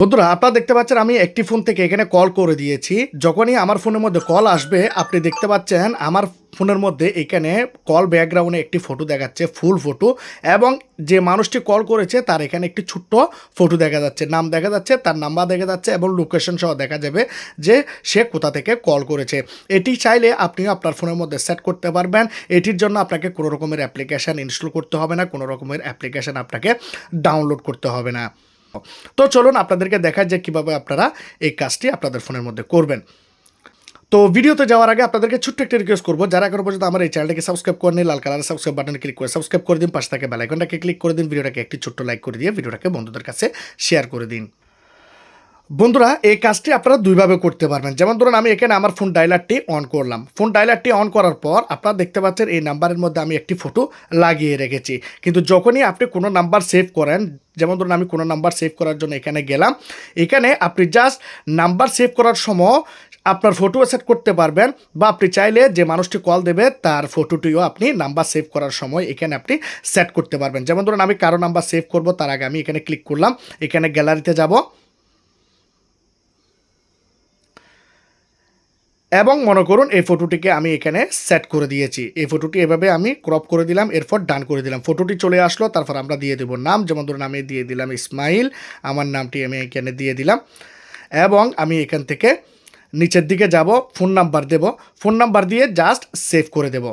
বন্ধুরা, আপনারা দেখতে পাচ্ছেন আমি একটি ফোন থেকে এখানে কল করে দিয়েছি। যখনই আমার ফোনের মধ্যে কল আসবে, আপনি দেখতে পাচ্ছেন আমার ফোনের মধ্যে এখানে কল ব্যাকগ্রাউন্ডে একটি ফটো দেখাচ্ছে ফুল ফটো এবং যে মানুষটি কল করেছে তার এখানে একটি ছোট্ট ফটো দেখা যাচ্ছে। নাম দেখা যাচ্ছে, তার নাম্বার দেখা যাচ্ছে, এবং লোকেশন সহ দেখা যাবে যে সে কোথা থেকে কল করেছে। এটি চাইলে আপনি আপনার ফোনের মধ্যে সেট করতে পারবেন। এটির জন্য আপনাকে কোনো রকমের অ্যাপ্লিকেশান ইনস্টল করতে হবে না, কোনো রকমের অ্যাপ্লিকেশান আপনাকে ডাউনলোড করতে হবে না। তো চলুন আপনাদেরকে দেখা যে কীভাবে আপনারা এই কাজটি আপনাদের ফোনের মধ্যে করবেন। তো ভিডিওতে যাওয়ার আগে আপনাদেরকে ছোট্ট একটা রিকোয়েস্ট করব। যারা এখনও পর্যন্ত আমার এই চ্যানেলটাকে সাবস্ক্রাইব করেনি লাল কালার সাবস্ক্রাইব বাটন ক্লিক করে সাবস্ক্রাইব করে দিন, পাশে থাকে বেলাইকনটাকে ক্লিক করে দিন, ভিডিওটাকে একটি ছোট্ট লাইক করে দিয়ে ভিডিওটাকে বন্ধুদের কাছে শেয়ার করে দিন। বন্ধুরা, এই কাজটি আপনারা দুইভাবে করতে পারবেন। যেমন ধরুন, আমি এখানে আমার ফোন ডাইলারটি অন করলাম। ফোন ডাইলারটি অন করার পর আপনারা দেখতে পাচ্ছেন এই নাম্বারের মধ্যে আমি একটি ফটো লাগিয়ে রেখেছি। কিন্তু যখনই আপনি কোনো নাম্বার সেভ করেন, যেমন ধরুন, আমি কোনো নাম্বার সেভ করার জন্য এখানে গেলাম, এখানে আপনি জাস্ট নাম্বার সেভ করার সময় আপনার ফটো সেট করতে পারবেন বা আপনি চাইলে যে মানুষটি কল দেবে, তার ফটোটিও আপনি নাম্বার সেভ করার সময় এখানে আপনি সেট করতে পারবেন। যেমন ধরুন, আমি কারও নাম্বার সেভ করব, তার আগে আমি এখানে ক্লিক করলাম, এখানে গ্যালারিতে যাব। এবং মনে করুন এই ফটোটিকে আমি এখানে সেট করে দিয়েছি। এই ফটোটি এভাবে আমি ক্রপ করে দিলাম, এরপর ডান করে দিলাম। ফটোটি চলে আসলো, তারপর আমরা দিয়ে দেবো নাম। যেমন ধরুন আমি দিয়ে দিলাম ইসমাইল আমার নামটি আমি এখানে দিয়ে দিলাম। এবং আমি এখান থেকে নিচের দিকে যাব ফোন নাম্বার দেব। ফোন নাম্বার দিয়ে জাস্ট সেভ করে দেব।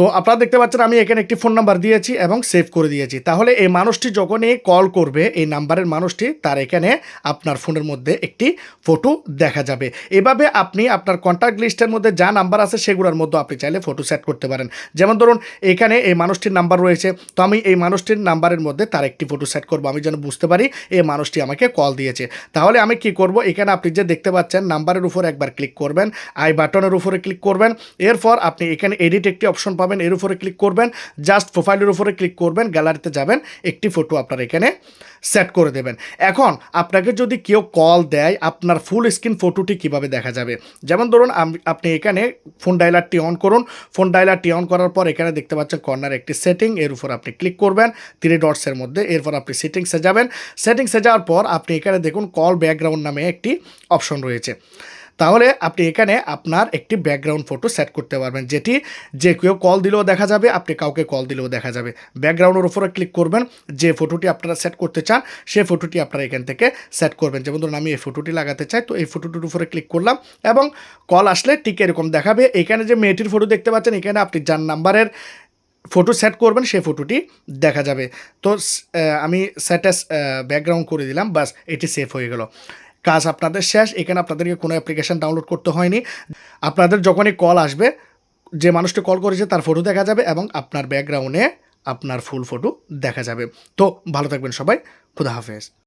তো আপনারা দেখতে পাচ্ছেন, আমি এখানে একটি ফোন নাম্বার দিয়েছি এবং সেভ করে দিয়েছি। তাহলে এই মানুষটি যখনই কল করবে, এই নাম্বারের মানুষটি, তার এখানে আপনার ফোনের মধ্যে একটি ফটো দেখা যাবে। এভাবে আপনি আপনার কন্ট্যাক্ট লিস্টের মধ্যে যা নাম্বার আছে, সেগুলোর মধ্যে আপনি চাইলে ফটো সেট করতে পারেন। যেমন ধরুন, এখানে এই মানুষটির নাম্বার রয়েছে, তো আমি এই মানুষটির নাম্বারের মধ্যে তার একটি ফটো সেট করব। আমি যেন বুঝতে পারি, এই মানুষটি আমাকে কল দিয়েছে। তাহলে আমি কি করব, এখানে আপনি যে দেখতে পাচ্ছেন নাম্বারের উপর একবার ক্লিক করবেন আই বাটনের উপরে ক্লিক করবেন, এরপর আপনি এখানে এডিট একটি অপশন পাবেন। এর উপরে ক্লিক করবেন জাস্ট প্রোফাইলের উপরে ক্লিক করবেন গ্যালারিতে যাবেন, একটি ফটো আপনার এখানে সেট করে দেবেন। এখন আপনাকে যদি কেউ কল দেয়, আপনার ফুল স্ক্রিন ফটোটি কীভাবে দেখা যাবে? যেমন ধরুন আপনি এখানে ফোন ডায়লারটি অন করুন ফোন ডায়লারটি অন করার পর এখানে দেখতে পাচ্ছেন কর্নার একটি সেটিং এর উপর আপনি ক্লিক করবেন থ্রি ডটসের মধ্যে, এরপর আপনি সেটিংসে যাবেন। সেটিংসে যাওয়ার পর আপনি এখানে দেখুন কল ব্যাকগ্রাউন্ড নামে একটি অপশন রয়েছে। তাহলে আপনি এখানে আপনার একটি ব্যাকগ্রাউন্ড ফটো সেট করতে পারবেন, যেটি যে কেউ কল দিলেও দেখা যাবে, আপনি কাউকে কল দিলেও দেখা যাবে। ব্যাকগ্রাউন্ডের উপরে ক্লিক করবেন, যে ফটোটি আপনারা সেট করতে চান, সেই ফটোটি আপনারা এখান থেকে সেট করবেন। যেমন ধরুন, আমি এই ফটোটি লাগাতে চাই, তো এই ফটোটির উপরে ক্লিক করলাম এবং কল আসলে ঠিক এরকম দেখাবে। এখানে যে মেয়েটির ফটো দেখতে পাচ্ছেন, এখানে আপনি যার নাম্বারের ফটো সেট করবেন, সেই ফটোটি দেখা যাবে। তো আমি স্যাটাস ব্যাকগ্রাউন্ড করে দিলাম বাস এটি সেভ হয়ে গেল। কাজ আপনাদের শেষ। এখানে আপনাদেরকে কোনো অ্যাপ্লিকেশান ডাউনলোড করতে হয়নি। আপনাদের যখনই কল আসবে, যে মানুষটি কল করেছে তার ফটো দেখা যাবে এবং আপনার ব্যাকগ্রাউন্ডে আপনার ফুল ফটো দেখা যাবে। তো ভালো থাকবেন সবাই। খুদা হাফেজ।